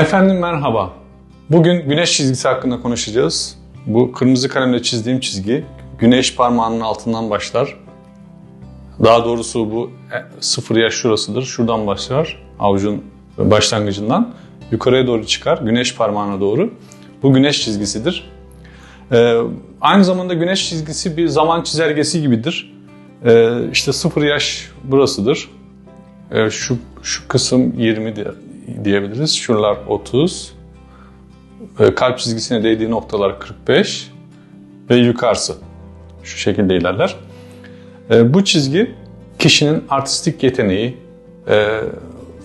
Efendim merhaba. Bugün güneş çizgisi hakkında konuşacağız. Bu kırmızı kalemle çizdiğim çizgi güneş parmağının altından başlar. Daha doğrusu bu e, sıfır yaş şurasıdır. Şuradan başlar avucun başlangıcından. Yukarıya doğru çıkar güneş parmağına doğru. Bu güneş çizgisidir. Ee, aynı zamanda güneş çizgisi bir zaman çizelgesi gibidir. Ee, işte sıfır yaş burasıdır. Ee, şu, şu kısım 20 diye- diyebiliriz. Şuralar 30. Ee, kalp çizgisine değdiği noktalar 45 ve yukarısı. Şu şekilde ilerler. Ee, bu çizgi kişinin artistik yeteneği, e,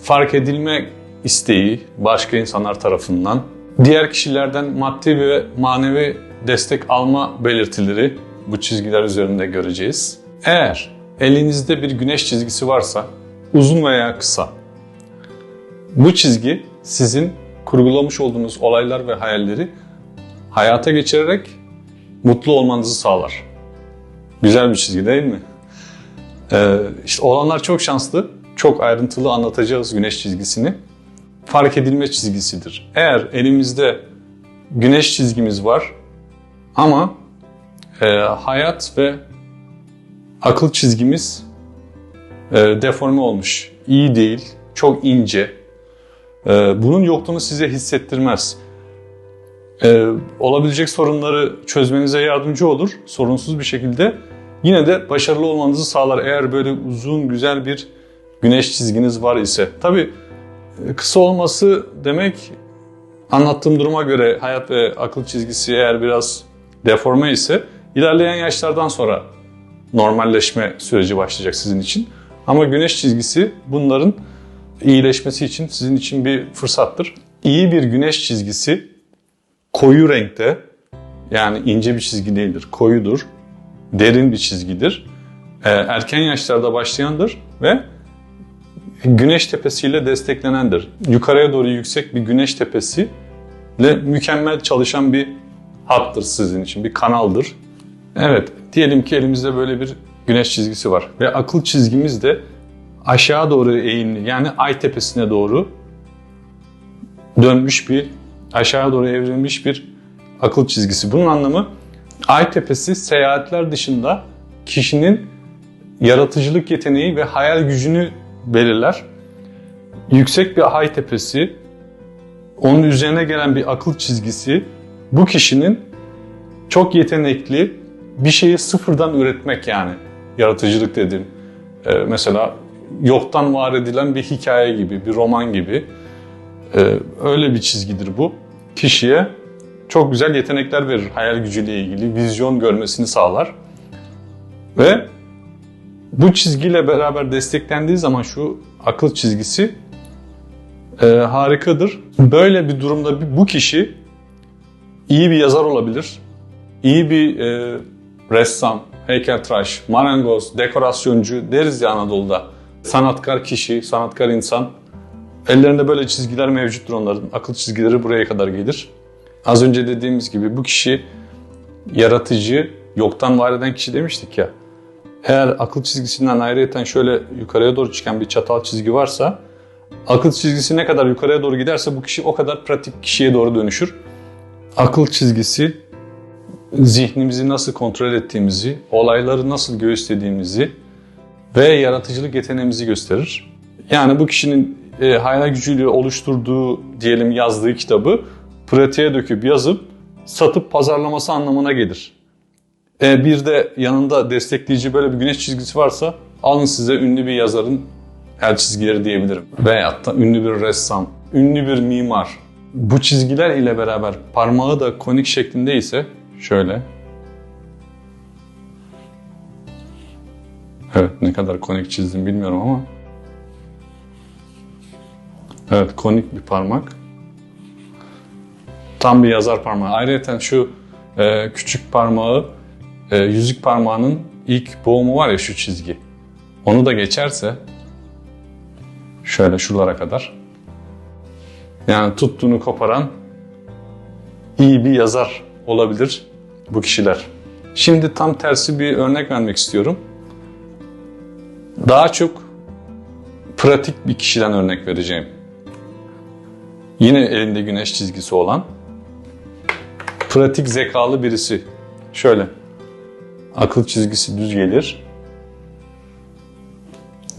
fark edilme isteği başka insanlar tarafından, diğer kişilerden maddi ve manevi destek alma belirtileri bu çizgiler üzerinde göreceğiz. Eğer elinizde bir güneş çizgisi varsa, uzun veya kısa, bu çizgi sizin kurgulamış olduğunuz olaylar ve hayalleri hayata geçirerek mutlu olmanızı sağlar. Güzel bir çizgi değil mi? Ee, işte olanlar çok şanslı, çok ayrıntılı anlatacağız güneş çizgisini. Fark edilme çizgisidir. Eğer elimizde güneş çizgimiz var ama e, hayat ve akıl çizgimiz e, deforme olmuş, iyi değil, çok ince. E, bunun yokluğunu size hissettirmez. E, olabilecek sorunları çözmenize yardımcı olur sorunsuz bir şekilde. Yine de başarılı olmanızı sağlar eğer böyle uzun güzel bir güneş çizginiz var ise. Tabii e, kısa olması demek anlattığım duruma göre hayat ve akıl çizgisi eğer biraz deforme ise ilerleyen yaşlardan sonra normalleşme süreci başlayacak sizin için. Ama güneş çizgisi bunların iyileşmesi için sizin için bir fırsattır. İyi bir güneş çizgisi koyu renkte yani ince bir çizgi değildir, koyudur, derin bir çizgidir. Ee, erken yaşlarda başlayandır ve güneş tepesiyle desteklenendir. Yukarıya doğru yüksek bir güneş tepesi ile mükemmel çalışan bir hattır sizin için, bir kanaldır. Evet, diyelim ki elimizde böyle bir güneş çizgisi var ve akıl çizgimiz de aşağı doğru eğimli yani ay tepesine doğru dönmüş bir, aşağı doğru evrilmiş bir akıl çizgisi. Bunun anlamı ay tepesi seyahatler dışında kişinin yaratıcılık yeteneği ve hayal gücünü belirler. Yüksek bir ay tepesi, onun üzerine gelen bir akıl çizgisi bu kişinin çok yetenekli bir şeyi sıfırdan üretmek yani yaratıcılık dediğim. Ee, mesela yoktan var edilen bir hikaye gibi, bir roman gibi ee, öyle bir çizgidir bu. Kişiye çok güzel yetenekler verir hayal gücüyle ilgili, vizyon görmesini sağlar. Ve bu çizgiyle beraber desteklendiği zaman şu akıl çizgisi e, harikadır. Böyle bir durumda bu kişi iyi bir yazar olabilir, iyi bir e, ressam, heykeltıraş, marangoz, dekorasyoncu deriz ya Anadolu'da. Sanatkar kişi, sanatkar insan. Ellerinde böyle çizgiler mevcuttur onların. Akıl çizgileri buraya kadar gelir. Az önce dediğimiz gibi bu kişi yaratıcı, yoktan var eden kişi demiştik ya. Eğer akıl çizgisinden ayrıyeten şöyle yukarıya doğru çıkan bir çatal çizgi varsa akıl çizgisi ne kadar yukarıya doğru giderse bu kişi o kadar pratik kişiye doğru dönüşür. Akıl çizgisi zihnimizi nasıl kontrol ettiğimizi, olayları nasıl göğüslediğimizi ve yaratıcılık yeteneğimizi gösterir. Yani bu kişinin e, hayal gücüyle oluşturduğu diyelim yazdığı kitabı pratiğe döküp yazıp satıp pazarlaması anlamına gelir. E, bir de yanında destekleyici böyle bir güneş çizgisi varsa alın size ünlü bir yazarın el çizgileri diyebilirim. Veyahut da ünlü bir ressam, ünlü bir mimar. Bu çizgiler ile beraber parmağı da konik şeklinde ise şöyle. Evet ne kadar konik çizdim bilmiyorum ama. Evet konik bir parmak. Tam bir yazar parmağı. Ayrıca şu e, küçük parmağı, e, yüzük parmağının ilk boğumu var ya şu çizgi. Onu da geçerse şöyle şuralara kadar. Yani tuttuğunu koparan iyi bir yazar olabilir bu kişiler. Şimdi tam tersi bir örnek vermek istiyorum. Daha çok pratik bir kişiden örnek vereceğim. Yine elinde güneş çizgisi olan pratik zekalı birisi. Şöyle. Akıl çizgisi düz gelir.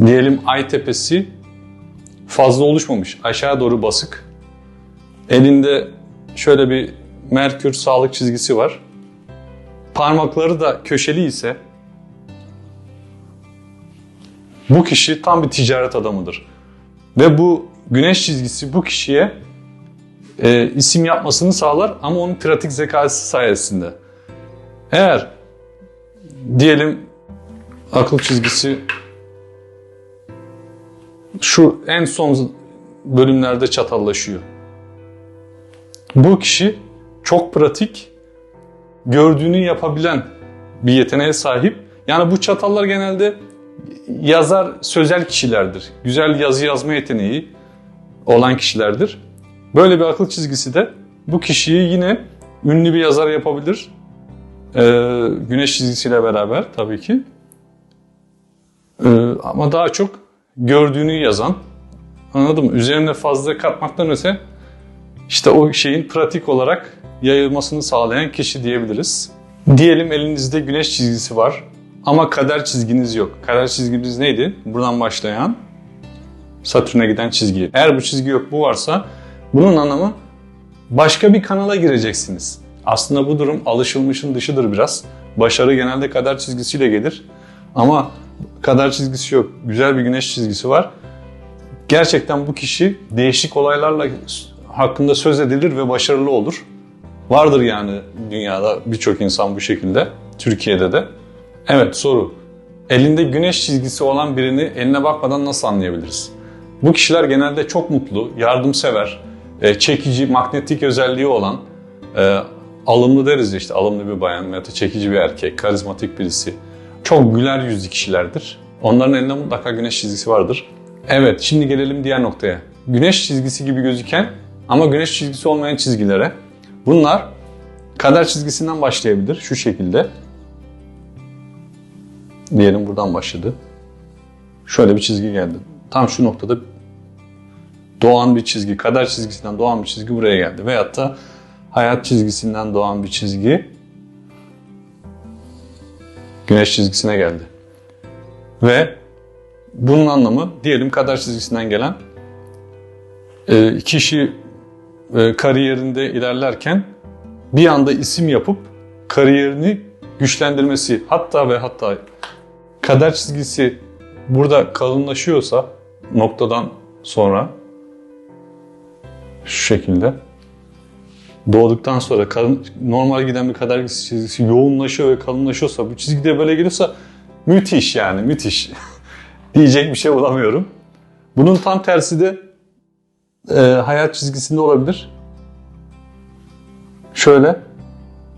Diyelim ay tepesi fazla oluşmamış. Aşağı doğru basık. Elinde şöyle bir merkür sağlık çizgisi var. Parmakları da köşeli ise bu kişi tam bir ticaret adamıdır. Ve bu güneş çizgisi bu kişiye e, isim yapmasını sağlar ama onun pratik zekası sayesinde. Eğer diyelim akıl çizgisi şu en son bölümlerde çatallaşıyor. Bu kişi çok pratik, gördüğünü yapabilen bir yeteneğe sahip. Yani bu çatallar genelde yazar, sözel kişilerdir. Güzel yazı yazma yeteneği olan kişilerdir. Böyle bir akıl çizgisi de bu kişiyi yine ünlü bir yazar yapabilir. Ee, güneş çizgisiyle beraber tabii ki. Ee, ama daha çok gördüğünü yazan, anladın mı? Üzerine fazla katmaktan öte işte o şeyin pratik olarak yayılmasını sağlayan kişi diyebiliriz. Diyelim elinizde güneş çizgisi var ama kader çizginiz yok. Kader çizginiz neydi? Buradan başlayan Satürn'e giden çizgi. Eğer bu çizgi yok, bu varsa bunun anlamı başka bir kanala gireceksiniz. Aslında bu durum alışılmışın dışıdır biraz. Başarı genelde kader çizgisiyle gelir. Ama kader çizgisi yok. Güzel bir güneş çizgisi var. Gerçekten bu kişi değişik olaylarla hakkında söz edilir ve başarılı olur. Vardır yani dünyada birçok insan bu şekilde. Türkiye'de de. Evet soru. Elinde güneş çizgisi olan birini eline bakmadan nasıl anlayabiliriz? Bu kişiler genelde çok mutlu, yardımsever, e, çekici, magnetik özelliği olan, e, alımlı deriz işte alımlı bir bayan veya çekici bir erkek, karizmatik birisi. Çok güler yüzlü kişilerdir. Onların elinde mutlaka güneş çizgisi vardır. Evet, şimdi gelelim diğer noktaya. Güneş çizgisi gibi gözüken ama güneş çizgisi olmayan çizgilere. Bunlar kader çizgisinden başlayabilir şu şekilde. Diyelim buradan başladı. Şöyle bir çizgi geldi. Tam şu noktada doğan bir çizgi, kader çizgisinden doğan bir çizgi buraya geldi. Veyahut da hayat çizgisinden doğan bir çizgi güneş çizgisine geldi. Ve bunun anlamı diyelim kader çizgisinden gelen e, kişi e, kariyerinde ilerlerken bir anda isim yapıp kariyerini güçlendirmesi hatta ve hatta kader çizgisi burada kalınlaşıyorsa noktadan sonra şu şekilde doğduktan sonra kalın, normal giden bir kader çizgisi yoğunlaşıyor ve kalınlaşıyorsa bu çizgide böyle geliyorsa müthiş yani müthiş. Diyecek bir şey bulamıyorum. Bunun tam tersi de e, hayat çizgisinde olabilir. Şöyle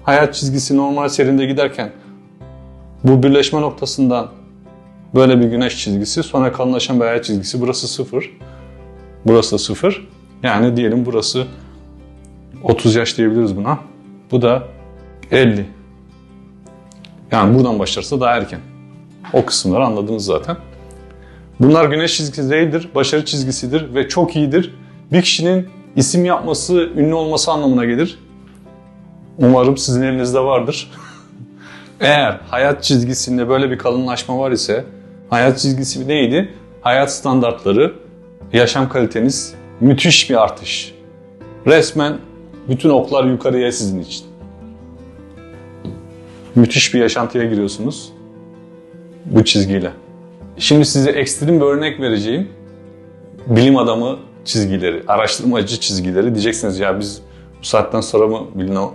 hayat çizgisi normal serinde giderken bu birleşme noktasından böyle bir güneş çizgisi sonra kalınlaşan bir hayat çizgisi burası sıfır. Burası da sıfır. Yani diyelim burası 30 yaş diyebiliriz buna. Bu da 50. Yani buradan başlarsa daha erken. O kısımları anladınız zaten. Bunlar güneş çizgisi değildir, başarı çizgisidir ve çok iyidir. Bir kişinin isim yapması, ünlü olması anlamına gelir. Umarım sizin elinizde vardır. Eğer hayat çizgisinde böyle bir kalınlaşma var ise, hayat çizgisi neydi? Hayat standartları, yaşam kaliteniz müthiş bir artış. Resmen bütün oklar yukarıya sizin için. Müthiş bir yaşantıya giriyorsunuz bu çizgiyle. Şimdi size ekstrem bir örnek vereceğim. Bilim adamı çizgileri, araştırmacı çizgileri. Diyeceksiniz ya biz bu saatten sonra mı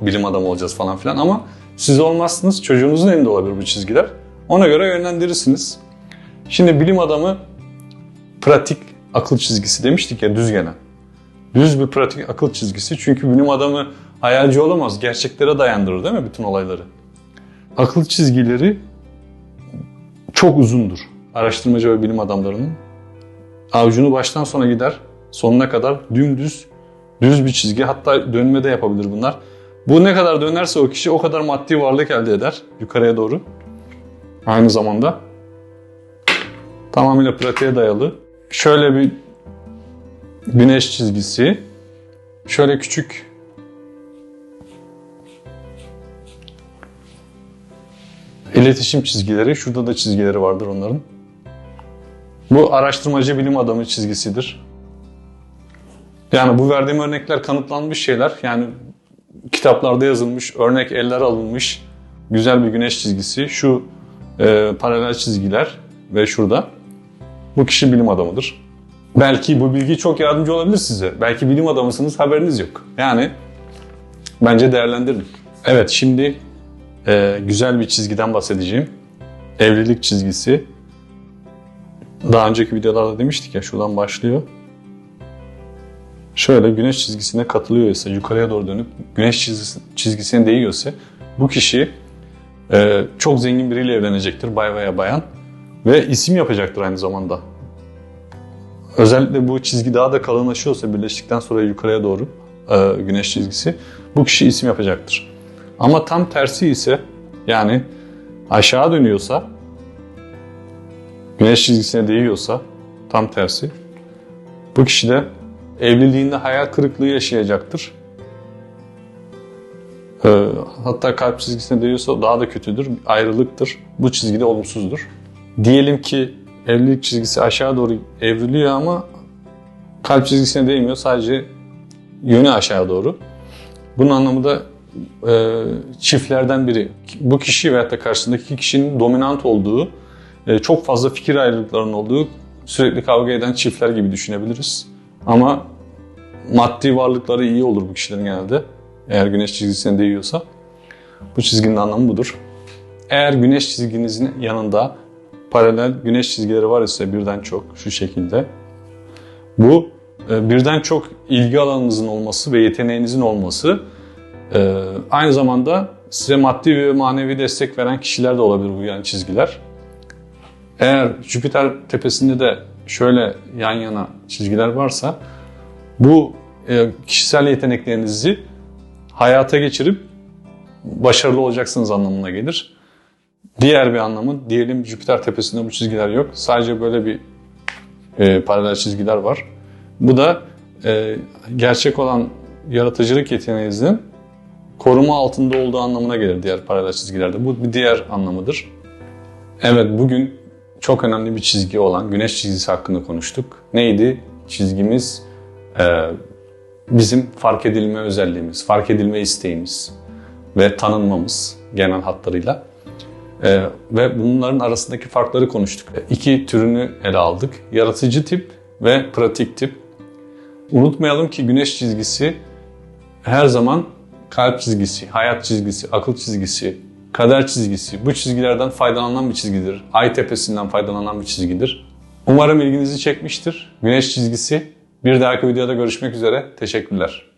bilim adamı olacağız falan filan ama siz olmazsınız. Çocuğunuzun elinde olabilir bu çizgiler. Ona göre yönlendirirsiniz. Şimdi bilim adamı pratik akıl çizgisi demiştik ya düz gelen. Düz bir pratik akıl çizgisi. Çünkü bilim adamı hayalci olamaz. Gerçeklere dayandırır değil mi bütün olayları? Akıl çizgileri çok uzundur. Araştırmacı ve bilim adamlarının avucunu baştan sona gider. Sonuna kadar dümdüz, düz bir çizgi. Hatta dönme de yapabilir bunlar. Bu ne kadar dönerse o kişi o kadar maddi varlık elde eder yukarıya doğru. Aynı zamanda tamamıyla pratiğe dayalı. Şöyle bir güneş çizgisi şöyle küçük iletişim çizgileri. Şurada da çizgileri vardır onların. Bu araştırmacı bilim adamı çizgisidir. Yani bu verdiğim örnekler kanıtlanmış şeyler. Yani kitaplarda yazılmış, örnek eller alınmış güzel bir güneş çizgisi. Şu e, paralel çizgiler ve şurada. Bu kişi bilim adamıdır. Belki bu bilgi çok yardımcı olabilir size. Belki bilim adamısınız haberiniz yok. Yani bence değerlendirin. Evet şimdi e, güzel bir çizgiden bahsedeceğim. Evlilik çizgisi. Daha önceki videolarda demiştik ya şuradan başlıyor. Şöyle güneş çizgisine katılıyorsa, yukarıya doğru dönüp güneş çizgisi, çizgisine değiyorsa bu kişi e, çok zengin biriyle evlenecektir, bay veya bayan. Ve isim yapacaktır aynı zamanda. Özellikle bu çizgi daha da kalınlaşıyorsa birleştikten sonra yukarıya doğru e, güneş çizgisi bu kişi isim yapacaktır. Ama tam tersi ise yani aşağı dönüyorsa güneş çizgisine değiyorsa tam tersi bu kişi de evliliğinde hayal kırıklığı yaşayacaktır. Ee, hatta kalp çizgisine değiyorsa daha da kötüdür. Ayrılıktır. Bu çizgide olumsuzdur. Diyelim ki evlilik çizgisi aşağı doğru evriliyor ama kalp çizgisine değmiyor. Sadece yönü aşağı doğru. Bunun anlamı da e, çiftlerden biri. Bu kişi veyahut da karşısındaki kişinin dominant olduğu, e, çok fazla fikir ayrılıklarının olduğu, sürekli kavga eden çiftler gibi düşünebiliriz. Ama maddi varlıkları iyi olur bu kişilerin genelde. Eğer güneş çizgisine değiyorsa. Bu çizginin anlamı budur. Eğer güneş çizginizin yanında paralel güneş çizgileri var ise birden çok şu şekilde. Bu e, birden çok ilgi alanınızın olması ve yeteneğinizin olması e, aynı zamanda size maddi ve manevi destek veren kişiler de olabilir bu yani çizgiler. Eğer Jüpiter tepesinde de şöyle yan yana çizgiler varsa bu e, kişisel yeteneklerinizi hayata geçirip başarılı olacaksınız anlamına gelir. Diğer bir anlamı diyelim Jüpiter tepesinde bu çizgiler yok. Sadece böyle bir e, paralel çizgiler var. Bu da e, gerçek olan yaratıcılık yeteneğinizin koruma altında olduğu anlamına gelir diğer paralel çizgilerde. Bu bir diğer anlamıdır. Evet bugün çok önemli bir çizgi olan güneş çizgisi hakkında konuştuk. Neydi? Çizgimiz e, bizim fark edilme özelliğimiz, fark edilme isteğimiz ve tanınmamız genel hatlarıyla. Ee, ve bunların arasındaki farkları konuştuk. İki türünü ele aldık. Yaratıcı tip ve pratik tip. Unutmayalım ki güneş çizgisi her zaman kalp çizgisi, hayat çizgisi, akıl çizgisi, kader çizgisi bu çizgilerden faydalanan bir çizgidir. Ay tepesinden faydalanan bir çizgidir. Umarım ilginizi çekmiştir. Güneş çizgisi. Bir dahaki videoda görüşmek üzere. Teşekkürler.